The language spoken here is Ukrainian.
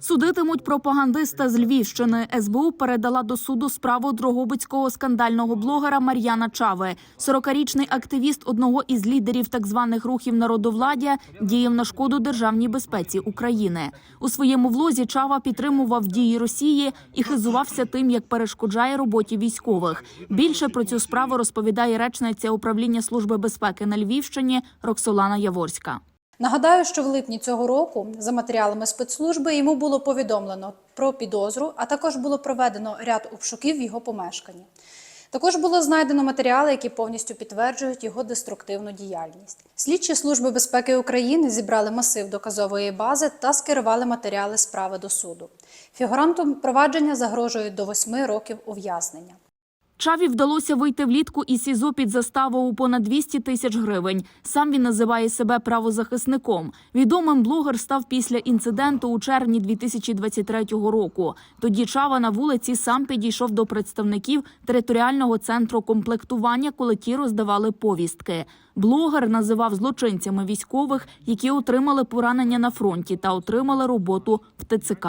Судитимуть пропагандиста з Львівщини. СБУ передала до суду справу дрогобицького скандального блогера Мар'яна Чави. 40-річний активіст одного із лідерів так званих рухів народовладдя діяв на шкоду державній безпеці України. У своєму влозі Чава підтримував дії Росії і хизувався тим, як перешкоджає роботі військових. Більше про цю справу розповідає речниця управління служби безпеки на Львівщині Роксолана Яворська. Нагадаю, що в липні цього року за матеріалами спецслужби йому було повідомлено про підозру, а також було проведено ряд обшуків в його помешканні. Також було знайдено матеріали, які повністю підтверджують його деструктивну діяльність. Слідчі служби безпеки України зібрали масив доказової бази та скерували матеріали справи до суду. Фігурантам провадження загрожують до восьми років ув'язнення. Чаві вдалося вийти влітку із СІЗО під заставу у понад 200 тисяч гривень. Сам він називає себе правозахисником. Відомим блогер став після інциденту у червні 2023 року. Тоді Чава на вулиці сам підійшов до представників територіального центру комплектування, коли ті роздавали повістки. Блогер називав злочинцями військових, які отримали поранення на фронті та отримали роботу в ТЦК.